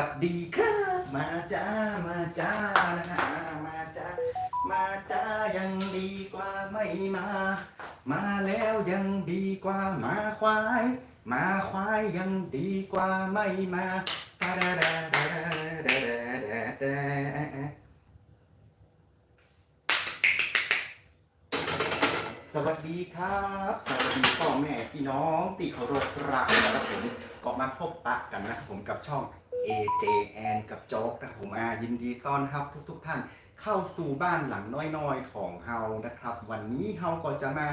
วัสดีครับ มาจ้า มาจ้านะฮะมาจ้า มาจ้ายังดีกว่าไม่มา มาแล้วยังดีกว่ามาควาย มาควายยังดีกว่าไม่มาตาดาดาดาดาดาดาดาสวัสดีครับ สวัสดีพ่อแม่พี่น้องที่เคารพรักนะครับผมออกมาพบปะกันนะผมกับช่อง AJN กับโจ๊กนะครับผมอายินดีต้อนรับทุกๆทท่านเข้าสู่บ้านหลังน้อยๆของเฮานะครับ วันนี้เฮาก็จะมา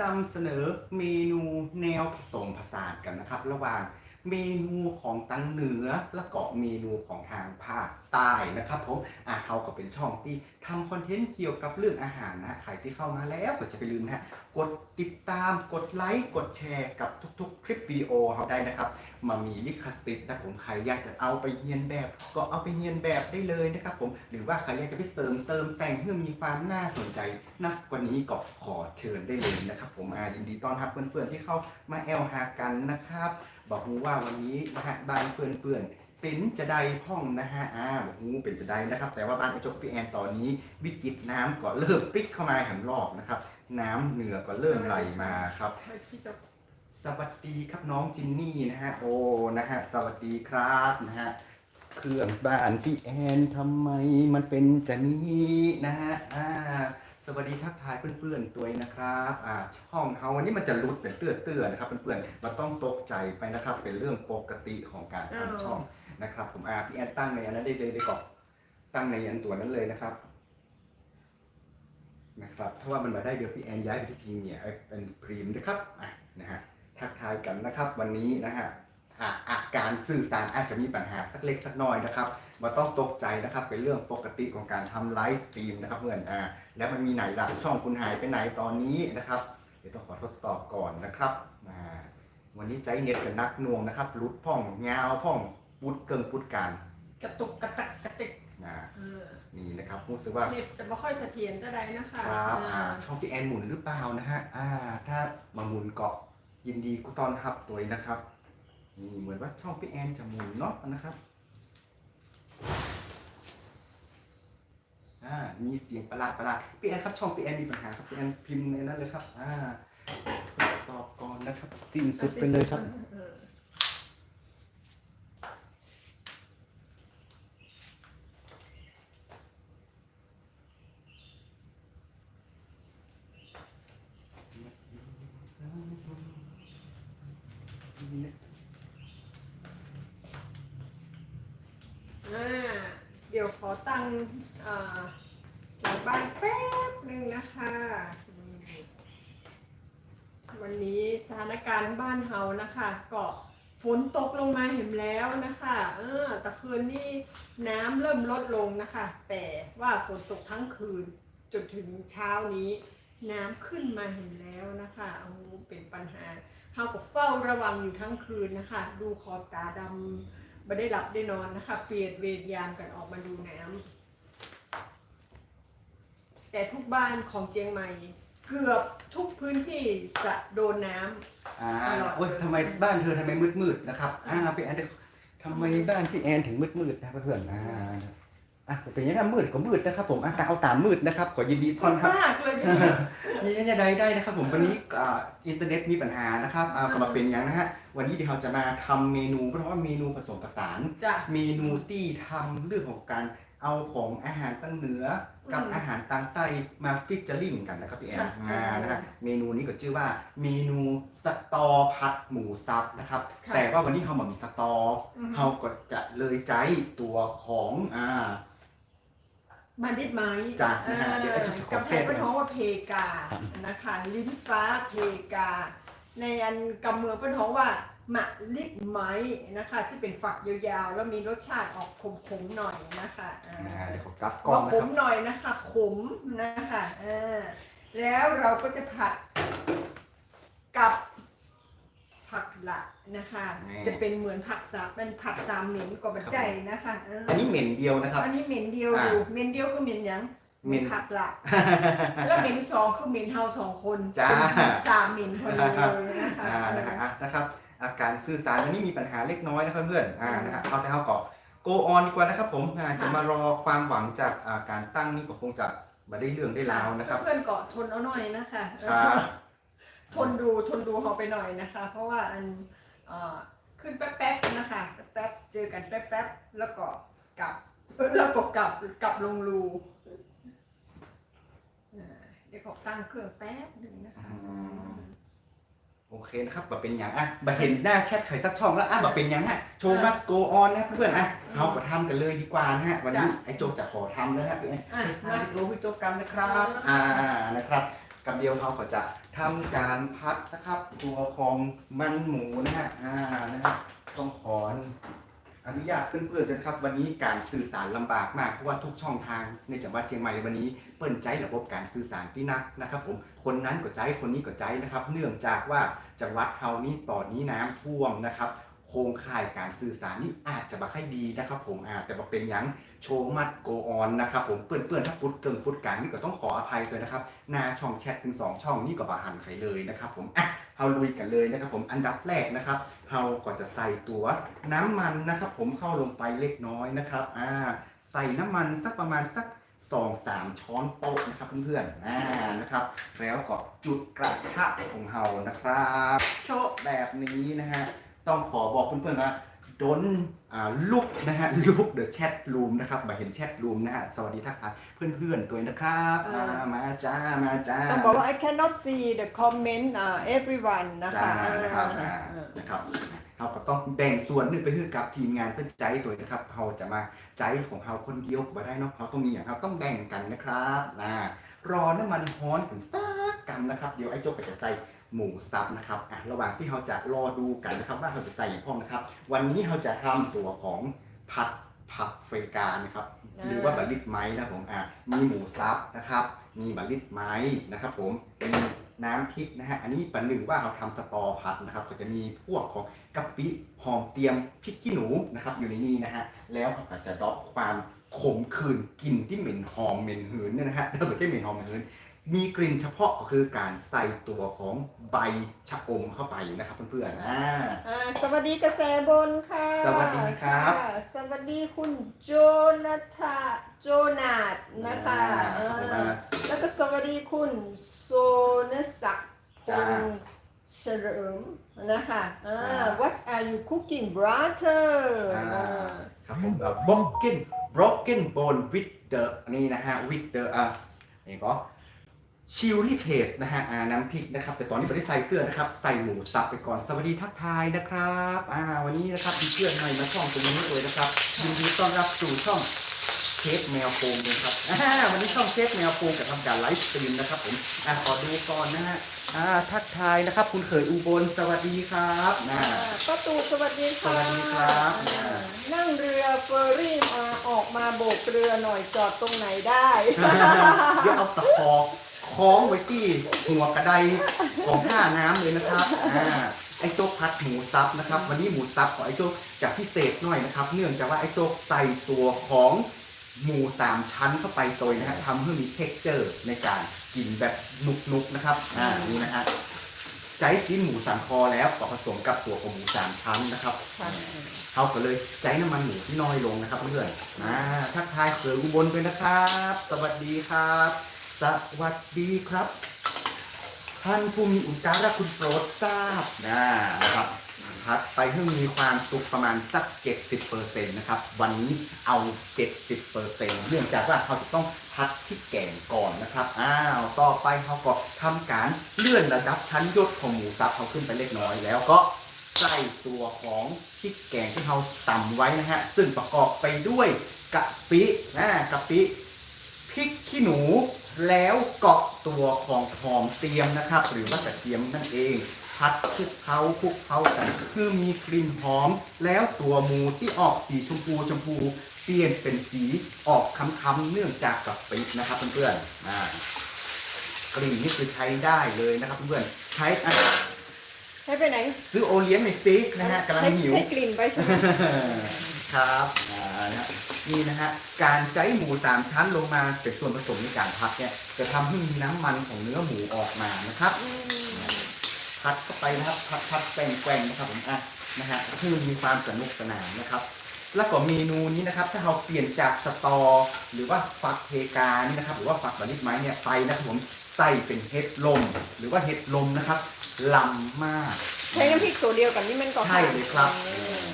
นำเสนอเมนูแนวผสมผสานกันนะครับ ระหว่าง เมนูของตังเหนือและก็เมนูของทางภาคใต้นะครับผมอ่าเฮาก็เป็นช่องที่ทำคอนเทนต์เกี่ยวกับเรื่องอาหารนะใครที่เข้ามาแล้วก็จะไปลืมนะกดติดตามกดไลค์กดแชร์กับทุกๆ คลิปวิดีโอเขาได้นะครับมามีลิขสิทธิ์นะผมใครอยากจะเอาไปเรียนแบบ ก็เอาไปเรียนแบบได้เลยนะครับผมหรือว่าใครอยากจะไปเสริมเติมแต่งเพื่อมีความน่าสนใจนะกว่านี้ก็ขอเชิญได้เลยนะครับ ผมอายินดีต้อนรับเพื่อนๆที่เข้ามาแอลหากันนะครับ บอกฮูว่าวันนี้นะฮะบ้านเพื่อนๆเป็นจะได้ห้องนะฮะอ่าบอกฮูเป็นจะได้นะครับ แต่ว่าบ้านไอจกพี่แอนตอนนี้ วิกฤตน้ำก็เริ่มติ๊กเข้ามาหันรอบนะครับ น้ำเหนือก็เริ่มไหลมาครับ สวัสดีครับน้องจินนี่นะฮะโอ้นะฮะสวัสดีครับนะฮะเครื่องบ้านพี่แอนทำไมมันเป็นจะนี้นะฮะอ่า สวัสดีทักทายเพื่อนๆตัวเองนะครับอ่าช่องเขาวันนี้มันจะรุดเป็นเตื้อๆนะครับเพื่อนๆมันต้องตกใจไปนะครับ เป็นเรื่องปกติของการทำช่องนะครับ ผมอ่าพี่แอนตั้งในอันนั้นได้เลยได้ก่อนตั้งในอันตัวนั้นเลยนะครับ นะครับถ้าว่ามันมาได้เดี๋ยวพี่แอนย้ายไปที่พรีเมียร์เป็นพรีมนะครับอะนะฮะทักทายกันนะครับ วันนี้นะฮะอะอาการสื่อสารอาจจะมีปัญหาสักเล็กสักน้อยนะครับ มาต้องตกใจนะครับ เป็นเรื่องปกติของการทำไลฟ์สตรีมนะครับเพื่อนอ่าแล้วมันมีไหนล่ะช่องคุณหายไปไหนตอนนี้นะครับเดี๋ยวต้องขอทดสอบก่อนนะครับอ่าวันนี้ใจเน็ตกับนักหน่วงนะครับรุดพ่องยาวพ่องปุดเกิงปุดการกระตุกกระตักกระติกอ่าเออนี่นะครับรู้สึกว่าเน็ตจะไม่ค่อยเสถียรก็ได้นะคะครับเอออ่าช่องพี่แอนหมุนหรือเปล่านะฮะอ่าถ้ามาหมุนเกาะยินดีกูต้อนรับตัวเองนะครับนี่เหมือนว่าช่องพี่แอนจะหมุนเนาะนะครับ อ่า มีเสียงประหลาดประหลาดพี่แอนครับช่องพี่แอนมีปัญหาครับพี่แอนพิมพ์ในนั้นเลยครับ อ่าทดสอบก่อนนะครับ สิ้นสุดไปเลยครับ เออ อ่าเดี๋ยวขอตั้งอ่า หลังบ้านแป๊บหนึ่งนะคะ วันนี้สถานการณ์บ้านเฮานะคะก็ฝนตกลงมาเห็นแล้วนะคะเออแต่คืนนี้น้ำเริ่มลดลงนะคะ แต่ว่าฝนตกทั้งคืนจนถึงเช้านี้น้ำขึ้นมาเห็นแล้วนะคะโอ้เป็นปัญหาเฮาก็เฝ้าระวังอยู่ทั้งคืนนะคะ ดูขอบตาดำไม่ได้หลับได้นอนนะคะ เปลี่ยนเวรยามกันออกมาดูน้ำ แต่ทุกบ้านของเจียงใหม่ เกือบทุกพื้นที่จะโดนน้ำ อ่าตลอดโอ้ยทำไมบ้านเธอทำไมมืดมืดๆนะครับอ่าพี่แอนทำไมบ้านพี่แอนถึงมืดมืดๆนะเพื่อนๆอ่าอะเป็นอยังไงมืดก็มืดนะครับ ผมอะแต่เอาตามมืดนะครับขอยินดีต้อนรับ มากเลยทีเดียวนี่จะได้ได้นะครับผมวันนี้อ่าอินเทอร์เน็ตมีปัญหานะครับอ่าก็มาเป็นอย่างนะฮะวันนี้เดี๋ยวเราจะมาทำเมนูเพราะว่าเมนูผสมผสาน จ้ะ เมนูที่ทำเรื่องของการ เอาของอาหารตั้งเหนือกับอืมอาหารตั้งใต้มาฟิชเจอริงกันนะครับพี่แอนค่ะอ่านะฮะเมนูนี้ก็ชื่อว่าเมนูสตอผัดหมูสับนะครับค่ะแต่ว่าวันนี้เรามามีสตออืมเราก็จะเลยใจตัวของอ่ามันดิดไหมจ้ะเอนะฮะเดี๋ยวไอ้อเจ้าของกับแพงเพจก็ท้องว่าเพกาครับนะคะลิ้นฟ้าเพกา ในอันกำเมืองเป็นท้องว่าห มะลิดไหมนะคะ ที่เป็นฝักยาวๆ แล้วมีรสชาติออกขมๆหน่อยนะคะอ่าอ่าเดี๋ยวขอกลับกล้อว่างนะขคมรับหน่อยนะคะขมนะคะอ่าแล้วเราก็จะผัดกับผักละนะคะ จะเป็นเหมือนผักสามเป็นผักสามเหม็นกว่าบัจใจนะคะเอออันนี้เหม็นเดียวนะครับ อันนี้เหม็นเดียวอยู่เหม็นเดียวคือเหม็นหยังเหม็น ผักละแล้วเหม็นสองคือเหม็นเฮาสองคนจ้า เป็นสามเหม็นพอดีเลยนะคะ อ่านะฮะอะนะครับ อาการสื่อสารอันนี้มีปัญหาเล็กน้อยนะครับเพื่อนอ่านะฮะเอาแต่เขาก็ก go on ดีกว่านะครับผมอ่าค่ะจะมารอความหวังจากอ่าการตั้งนี่ก็คงจะมาได้เรื่องได้ราวนะครับเพื่อนๆก็ทนเอาหน่อยนะคะครับทนดูทนดูเขาไปหน่อยนะคะ เพราะว่าอันเอ่อขึ้นแป๊บๆนะคะแป๊บๆเจอกันแป๊บๆแล้วก็กลับแล้วก็กลับกลับลงรูอ่าเดี๋ยวขอตั้งเครื่องแป๊บหนึ่งนะคะอืม โอเคนะครับแบบเป็นอย่างอะมาเห็นหน้าแชทใครสักช่องแล้วอะแบบเป็นอย่างฮะโชว์มัสโกออนนะเพื่อนๆอะเราก็ทำกันเลยดีกว่านะฮะวันนี้ไอ้โจกจะขอทำแล้วฮะเป็นไงอะมามาดูพี่โจกกันนะครับ อ่านะครับกับเดียวเขาก็จะทำการพัดนะครับ ตัวของมันหมูนะฮะอ่านะครับต้องขอ อนุญาตเพื่อนๆนะครับ วันนี้การสื่อสารลำบากมากเพราะว่าทุกช่องทางในจังหวัดเชียงใหม่ในวันนี้เปิ้นใจระบบการสื่อสารที่นักนะครับ ผมคนนั้นก็ใจคนนี้ก็ใจนะครับ เนื่องจากว่าจังหวัดเฮานี้ตอนนี้น้ำท่วมนะครับ โครงข่ายการสื่อสารนี่อาจจะไม่ค่อยดีนะครับ ผมอาแต่ว่าเป็นยัง โชว์มัดโกออนนะครับผมเปื่อนๆถ้าพุดเกิงพุดกลางนี่ก็ต้องขออภัยด้วยนะครับหน้าช่องแชทถึงสองช่องนี่ก็บาหันใครเลยนะครับผมอะเฮาลุยกันเลยนะครับผมอันดับแรกนะครับเฮาก็จะใส่ตัวน้ำมันนะครับผมเข้าลงไปเล็กน้อยนะครับอ่าใส่น้ำมันสักประมาณสักสองสามช้อนโต๊ะนะครับเพื่อนๆอ่านะครับ แล้วก็จุดกระทะของเฮานะครับ โชะแบบนี้นะฮะ ต้องขอบอกเพื่อนๆว่า ดนอ่าลุกนะฮะลุกเดอะแชทรูมนะครับมาเห็นแชทรูมนะฮะสวัสดีทักทายเพื่อนๆตัวนะครับอ่าอ่ามาจ้ามาจ้าต้องบอกว่า I cannot see the comment uh, everyone นะจ้าคะนะครับอ่าอ่าอ่า นะครับเราก็ต้องแบ่งส่วนหนึ่งไปให้กับทีมงานเพื่อใจตัวนะครับเราจะมาใจของเราคนเดียวก็บ่ได้เนาะเราต้องมีอย่างเราต้องแบ่งกันนะครับนะรอน้ำมันฮ้อนเป็นสักกันนะครับ เดี๋ยวไอ้โจ๊กก็จะใส่ หมูสับนะครับอะระหว่างที่เราจะรอดูกันนะครับว่าเราจะใส่อย่างพ่องนะครับ วันนี้เราจะทำตัวของผัดผักเฟกานะครับอ่าหรือว่าบะลิดไม้นะผมอะมีหมูสับนะครับ มีบะลิดไม้นะครับ ผมมีน้ำพริกนะฮะ อันนี้ปันหนึ่งว่าเราทำสตอผัดนะครับ ก็จะมีพวกของกะปิหอมเตรียมพริกขี้หนูนะครับ อยู่ในนี้นะฮะ แล้วก็จะดรอปความขมขื่นกลิ่นที่เหม็นหอมเหม็นหืนเนี่ยนะฮะถ้าไม่ใช่เหม็นหอมเหม็นหืน มีกลิ่นเฉพาะก็คือการใส่ตัวของใบชะอมเข้าไปนะครับเพื่อนๆอ่าอ่าสวัสดีกระแสบนค่ะสวัสดีครับะสวัสดีคุณโจนาธาโจนาธนะคะอ่าอ่าแล้วก็สวัสดีคุณโซนศักดิ์พจ้างษ์เฉลิมนะคะอ่า อ่า What are you cooking brother อ่าอ่าครับผม broken broken bone with the นี่นะฮะ with the us นี่ก็ ชิลลี่เพสนะฮะอ่าน้ำพริกนะครับ แต่ตอนนี้ไม่ได้ใส่เกลือนะครับ ใส่หมูสับไปก่อนสวัสดีทักทายนะครับอ่าวันนี้นะครับมีเพื่อนใหม่มาช่องตรงนี้เลยนะครับยินดีต้อนรับสู่ช่องเชฟแมวโฟงเลยครับอ่าวันนี้ช่องเชฟแมวโฟงจะทำการไลฟ์สตรีมนะครับผมอ่าขอดูก่อนนะฮะอ่าทักทายนะครับ คุณเขยอุบลสวัสดีครับนะอ่าป้าตูสวัสดีค่ะสวัสดีครับอ่านั่งเรือเฟอร์รี่มาออกมาโบกเรือหน่อยจอดตรงไหนได้เดี๋ยวเอาตะขอ คล้องไว้ที่หัวกระไดของท่าน้ำเลยนะครับอ่าไอ้โจ๊กพัดหมูซับนะครับ วันนี้หมูซับของไอ้โจ๊กจะพิเศษหน่อยนะครับ เนื่องจากว่าไอ้โจ๊กใส่ตัวของหมูสามชั้นเข้าไปโดยนะฮะทำให้มีเท็กเจอร์ในการกินแบบนุกๆนะครับอ่านี่นะฮะใจกินหมูสามคอแล้วก็ผสมกับตัวของหมูสามชั้นนะครับค่เขาก็เลยใจน้ำมันหมูที่น้อยลงนะครับเพื่อนๆอ่าทักทายเขืออุบลด้วยนะครับ สวัสดีครับ สวัสดีครับ ท่านผู้มีอุจาระคุณโปรดทราบนะครับพัดไปให้มีความสุขประมาณสัก 70%นะครับ วันนี้เอา 70%เนื่องจากว่าเขาจะต้องพัดที่แกงก่อนนะครับ อ้าว ต่อไปเขาก็ทำการเลื่อนระดับชั้นยศของหมูสับเขาขึ้นไปเล็กน้อยแล้วก็ใส่ตัวของพริกแกงที่เราตำไว้นะฮะ ซึ่งประกอบไปด้วยกะปินะกะปิพริกขี้หนู แล้วเกาะตัวของหอมเตรียมนะครับ หรือว่ากระเทียมนั่นเอง พัดคลุกเคล้าคลุกเคล้ากันคือมีกลิ่นหอม แล้วตัวหมูที่ออกสีชมพูชมพูเปลี่ยนเป็นสีออกค้ำๆเนื่องจากกะปินะครับเพื่อนๆอ่ากลิ่นนี่คือใช้ได้เลยนะครับเพื่อนๆใช้อะให้ไปไหน ซื้อโอเลี้ยงในซิกนะฮะกำลังใช้หิวใช้กลิ่นไปใช่ไหมครับอ่านะฮะ นี่นะฮะการใจหมูสามชั้นลงมาเป็นส่วนผสมในการพัดเนี่ยจะทำให้มีน้ำมันของเนื้อหมูออกมานะครับอืมพัดเข้าไปนะครับพัดพัดแกว่งแกว่งนะครับผมอะนะฮะให้มันมีความสนุกสนานนะครับ แล้วก็เมนูนี้นะครับ ถ้าเราเปลี่ยนจากสตอ หรือว่าฝักเพกานี่นะครับ หรือว่าฝักบานิดไม้เนี่ยไปนะครับผมใส่เป็นเห็ดลม หรือว่าเห็ดลมนะครับลำมาก ใช้น้ำพริกตัวเดียวกับนี่มันก็ใช่เลยครับอืม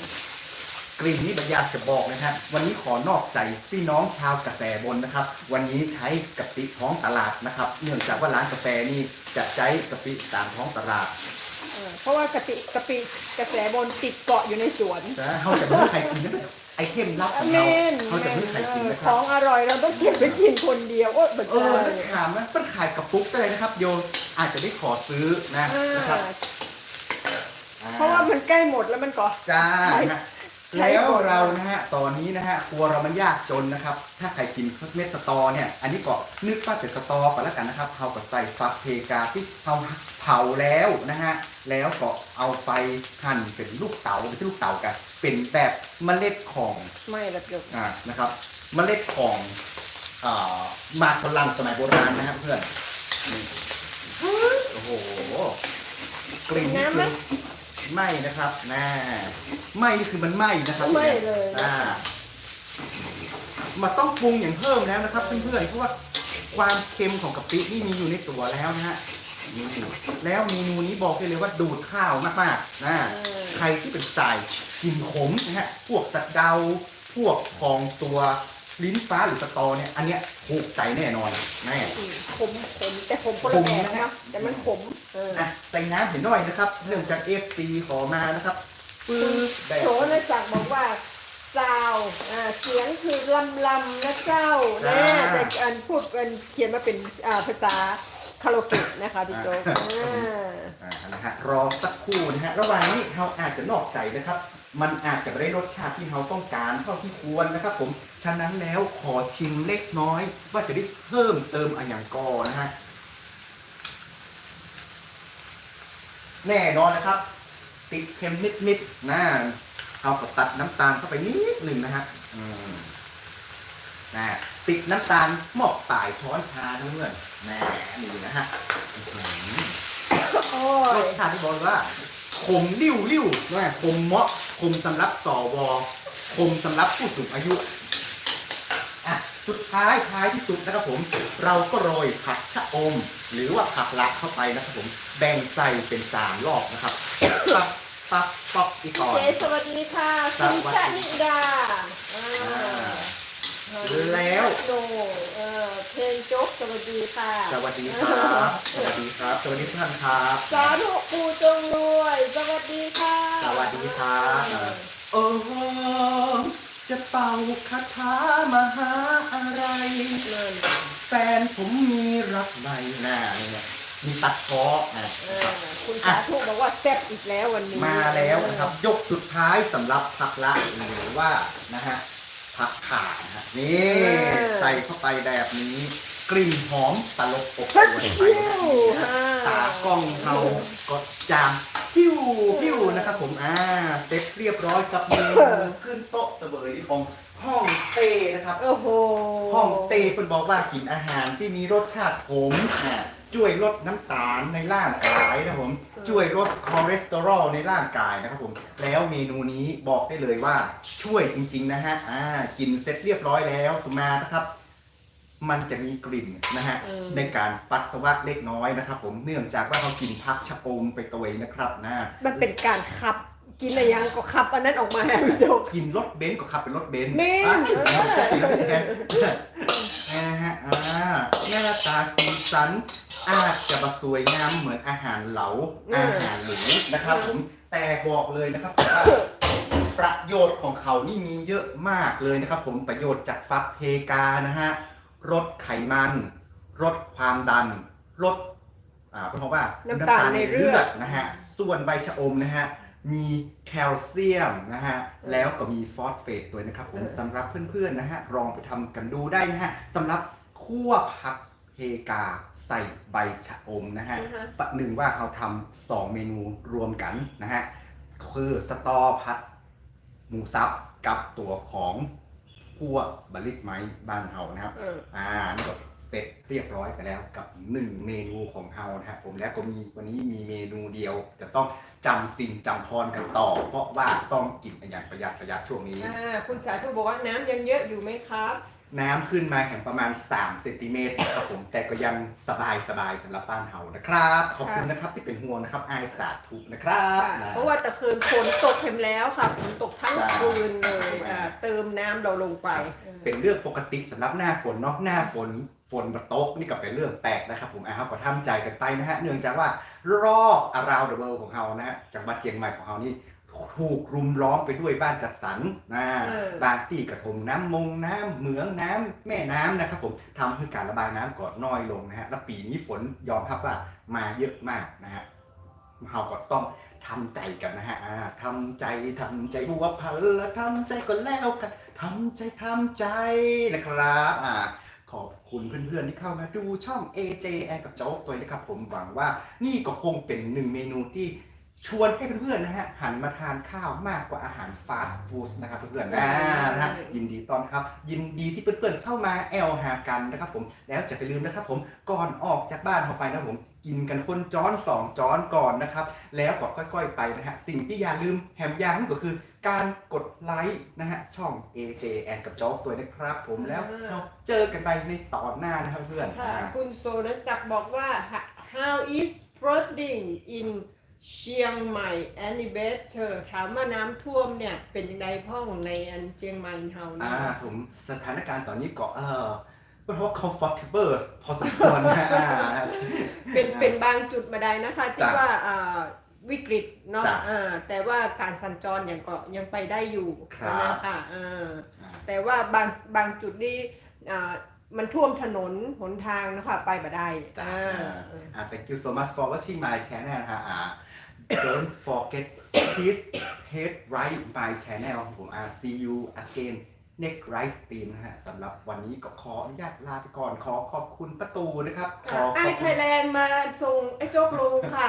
กลิ่นนี้บรรยากจะบอกนะฮะวันนี้ขอนอกใจพี่น้องชาวกาแฟบนนะครับ วันนี้ใช้กะปิท้องตลาดนะครับ เนื่องจากว่าร้านกาแฟนี่จะใช้กะปิตามท้องตลาดเออเพราะว่ากะปิกะปิกระแสบนติดเกาะอยู่ในสวนนะเขาจะไม่ให้ใครกินนะไอเทมลับของเมเขานเขาจะไม่ให้ใครกินนะคขรับองอร่อยเราต้องเก็บไปกินคนเดียวโอ้เบิดเอเลอยมันถามนะมันขายกระปุกได้เลยนะครับ โยนอาจจะได้ขอซื้อนะอ่านะครับอ่เพราะว่ามันใกล้หมดแล้วมันก็ จ้าใช่ นะใช่ แล้วเรานะฮะตอนนี้นะฮะครัวเรามันยากจนนะครับ ถ้าใครกินเม็ดสตอเนี่ย อันนี้ก็นึกว่าเป็นสตอก่อนแล้วกันนะครับเขาก็ใส่ฟักเพกาที่เขาเผาแล้วนะฮะแล้วก็เอาไปหั่นเป็นลูกเต๋าเป็นลูกเต๋ากันเป็นแบบเมล็ดของไม่ละเกือบอ่านะครับ เมล็ดของอ่าหมากฝรั่งสมัยโบราณนะครับเพื่อนนี่โอ้โหกลิ่นนี่คือ ไหม้นะครับน่าไหม้นี่คือมันไหม้นะครับไม่เลยอ่ามันต้องปรุงอย่างเพิ่มแล้วนะครับ เพื่อนๆเพราะว่าความเค็มของกะปินี่มีอยู่ในตัวแล้วนะฮะนี่แล้วเมนูนี้บอกได้เลยว่าดูดข้าวมากๆนะเออใครที่เป็นสายกินขมนะฮะพวกสะเดาพวกของตัว ลิ้นฟ้าหรือสตอเนี่ย อันเนี้ยถูกใจแน่นอนแน่อืมขมขมแต่ขมคนละแบบขมนะนะคะแต่มันขมเอออะใส่น้ำเห็นหน่อยนะครับ เนื่องจากเอฟซีขอมานะครับปื๊ดได้โสนศักดิ์บอกว่าซาวอ่าเสียงคือลำลำนะเจ้านะแต่อันพูดเป็นเขียนมาเป็นอ่าภาษาคาราโอเกะนะคะพี่โจ๊กอ่าอ่านะฮะรอสักครู่นะฮะระหว่างนี้เราอาจจะนอกใจนะครับ มันอาจจะไม่ได้รสชาติที่เราต้องการเท่าที่ควรนะครับ ผมฉะนั้นแล้วขอชิมเล็กน้อย ว่าจะได้เพิ่มเติมอะไรอย่างกอนะฮะแน่นอนนะครับ ติดเค็มนิดๆนะเอาก็ตัดน้ำตาลเข้าไปนิดหนึ่งนะฮะอืมนะติดน้ำตาลหมอกป่ายช้อนชาทั้งเพื่อนแหน่นี่นะฮะอื้อหือโอ้รยสชาติที่บอกว่าขมริ้วริ้วนะขมเหมาะข มสำหรับสวขมสำหรับผู้สูงอายุอะสุดท้ายท้ายที่สุดนะครับผม เราก็โรยผักชะอม หรือว่าผักละเข้าไปนะครับผม แบ่งใส่เป็นสามรอบนะครับปับปับปับอีกก่อน เจสวัสดีค่ะคุณชนิดาอ่าแล้ว โด เออเพลงโจ๊กสวัสดีค่ะ สวัสดีครับ สวัสดีครับ สวัสดีทุกท่านครับ สาธุปูจงรวย สวัสดีค่ะสวัสดีครับโอ้จะเป่าคาถามหาอะไรนั่นแฟนผมมีรักใหม่หน้าเนี่ยมีตัดคออะเออคุณสาธุบอกว่าแซ่บอีกแล้ววันนี้ มาแล้วนะครับ ยกสุดท้ายสำหรับผักละหรือว่านะฮะ ผักขานะฮะนี่ใส่เข้าไปแบบนี้กลิ่นหอมตลบอบอพักวนไปคิ้นะวฮะอ่าตากล้องเขาก็จามพิ้วพิ้วนะครับผมอ่าเสร็จเรียบร้อยกับเมนูขึ้นโต๊ะเสวยของห้องเต้นะครับโอ้โหห้องเต้เป็นบอกว่ากินอาหารที่มีรสชาติขมอ่า ช่วยลดน้ำตาลในร่างกายนะครับผมช่วยลดคอเลสเตอรอลในร่างกายนะครับผมแล้วเมนูนี้บอกได้เลยว่าช่วยจริง ๆ นะฮะอ่ากินเสร็จเรียบร้อยแล้วมานะครับ มันจะมีกลิ่นนะฮะเออ ในการปัสสาวะเล็กน้อยนะครับ ผมเนื่องจากว่าเขากินพักชะอมไปตัวเองนะครับนะ มันเป็นการขับ กินอะไรยังก็ขับอันนั้นออกมาให้พี่โจ๊กกินรถเบนซ์ก็ขับเป็นรถเบนซ์เบนซ์อะใช่รถแทนนะฮะอ่าหน้าตาสีสัน อาจจะมาสวยงามเหมือนอาหารเหลาอือามหารหรูนะครับผมแต่บอกเลยนะครับว่าประโยชน์ของเขานี่มีเยอะมากเลยนะครับ ผมประโยชน์จากฟักเพกานะฮะลดไขมันลดความดันลดอ่าเพราะว่าน้ำตาลในเลือด นะฮะส่วนใบชะอมนะฮะ มีแคลเซียมนะฮะแล้วก็มีฟอสเฟตด้วยนะครับผมสำหรับเพื่อนๆนะฮะลองไปทำกันดูได้นะฮะสำหรับคั่วผักเพกาใส่ใบชะอมนะฮะอ่าฮะประหนึ่งว่าเราทำสองเมนูรวมกันนะฮะคือสตอผัดหมูสับกับตัวของพัวบะลิกไม้บ้านเฮานะครับเอออ่านี่ก็เส ร็จเรียบร้อยกันแล้วกับหนึ่งเมนูของเฮานะฮะผมและก็มีวันนี้มีเมนูเดียวจะต้องจำสินจำพรกันต่อ เพราะว่าต้องกินกันอย่างประหยัดประหยัดช่วงนี้ อ่าคุณสาธุบอกว่าน้ำยังเยอะอยู่ไหมครับ น้ำขึ้นมาแห่งประมาณ3เซนติเมตรครับผมแต่ก็ยังสบายสบายๆสำหรับบ้านเฮานะครับ ขอบคุณนะครับที่เป็นห่วงนะครับอายสาธุนะครับค่ะนะ เพราะว่าตะคืนฝนตกเข็มแล้วค่ะฝนตกทั้งคืนเลยใช่อ่าเติมน้ำเราลงไป เป็นเรื่องปกติสำหรับหน้าฝนเนาะหน้าฝนฝ นมาตกนี่ก็เป็นเรื่องแปลกนะครับผมอาครับก็ทำใจกันไปนะฮะเนื่องจากว่ารอบ around the world ของเรานะฮะจังหวัดเชียงใหม่ของเรานี่ถูกรุมล้อมไปด้วยบ้านจัดสรรนะเออบางที่กระทมน้ำมงน้ำเหมืองน้ำแม่น้ำนะครับผมทำให้การระบายน้ำก็น้อยลงนะฮะแล้วปีนี้ฝนยอมรับว่ามาเยอะมากนะฮะเราก็ต้องทำใจกันนะฮะอ่าทำใจทำใจบัวพันละทำใจก็แล้วกันทำใจทำใจนะครับอ่าขอบ คุณเพื่อนๆที่เข้ามาดูช่อง AJ แอนกับโจ๊กตัวนะครับผมหวังว่านี่ก็คงเป็นหนึ่งเมนูที่ชวนให้เพื่อนๆนะฮะหันมาทานข้าวมากกว่าอาหารฟาสต์ฟู้ดนะครับเพื่อนๆนะนะฮะยินดีต้อนรับ ยินดีที่เพื่อนๆเข้ามาแอลหากันนะครับผมแล้วจะไปลืมนะครับผมก่อนออกจากบ้านเข้าไปนะครับผม กินกันคนจ้อนสองจ้อนก่อนนะครับ แล้วก็ค่อยๆไปนะฮะ สิ่งที่อย่าลืมแถมย้ำก็คือการกดไลค์นะฮะ ช่อง AJ แอนกับโจ๊กตัวนะครับผมแล้วเราเจอกันไปในตอนหน้านะครับเพื่อนค่ะอ่าคุณโซนศักดิ์บอกว่า how is flooding in เชียงใหม่ any better ถามว่าน้ำท่วมเนี่ยเป็นยังไงพ่องในอันเชียงใหม่เฮาอ่าเนี่ยผมสถานการณ์ตอนนี้ก็เออ เพราะว่า comfortable พอสมควรนะอ่าเป็นเป็นบางจุดมาได้นะคะที่จ้ะว่าอ่าวิกฤตเนาะจ้ะอ่าแต่ว่าการสัญจรยังก็ยังไปได้อยู่ครับ นะคะอ่าอ่าแต่ว่าบางบางจุดนี่อ่ามันท่วมถนนหนทางนะคะไปบ่ได้จ้าอ่า อ่า thank you so much for watching my channel นะฮะอ่า don't forget please hit right my channel ผมอ่า see you again next right stream นะฮะสำหรับวันนี้ก็ขออนุญาตลาไปก่อนขอขอบคุณประตูนะครับ ขอไอขอบไทคุณยแลนด์มาส่งไอ้โจ๊กลงค่ะ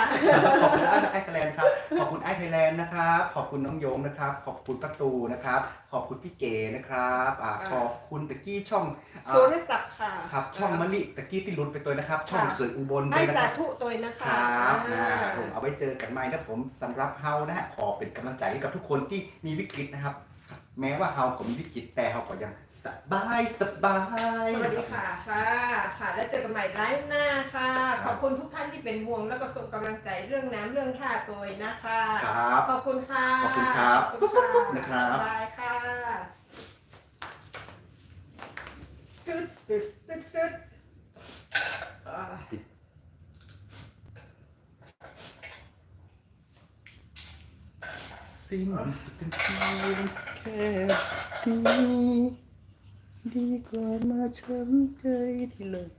ขอบคุณไอ้ไทยแลนด์ครับขอบคุณไอ้ไทยแลนด์นะครับขอบคุณน้องโยงนะครับ ขอบคุณประตูนะครับ ขอบคุณพี่เก๋นะครับอ่าอ่าขอบคุณตะกี้ช่องอ่าโซนศักดิ์ค่ะครับช่องมะลิตะกี้ที่หลุดไปตัวนะครับ ช่องค่ะเสืออุบลไอ้ด้วยนะคสารับ ธุตัวนะคคะรับอ่าอ่าผมเอาไว้เจอกันใหม่นะผมสำหรับเฮานะฮะขอเป็นกำลังใจให้กับทุกคนที่มีวิกฤตนะครับ แม้ว่าเฮาก็มีวิกฤตแต่เฮาก็ยังสบายสบายสวัสดีค่ะค่ะ ค่ะ แล้วเจอกันใหม่ไลฟ์หน้าค่ะ ขอบคุณทุกท่านที่เป็นห่วงแล้วก็ส่งกำลังใจเรื่องน้ำเรื่องท่าตัวนะคะครับขอบคุณค่ะขอบคุณครับขอบคุณปุ๊บๆนะครับบายค่ะตึ๊ดตึ๊ดตึ๊ดตึ๊ดอ่า สิ่งสุดกันที่แค่ดีดีกว่ามาช้ำใจที่เลิก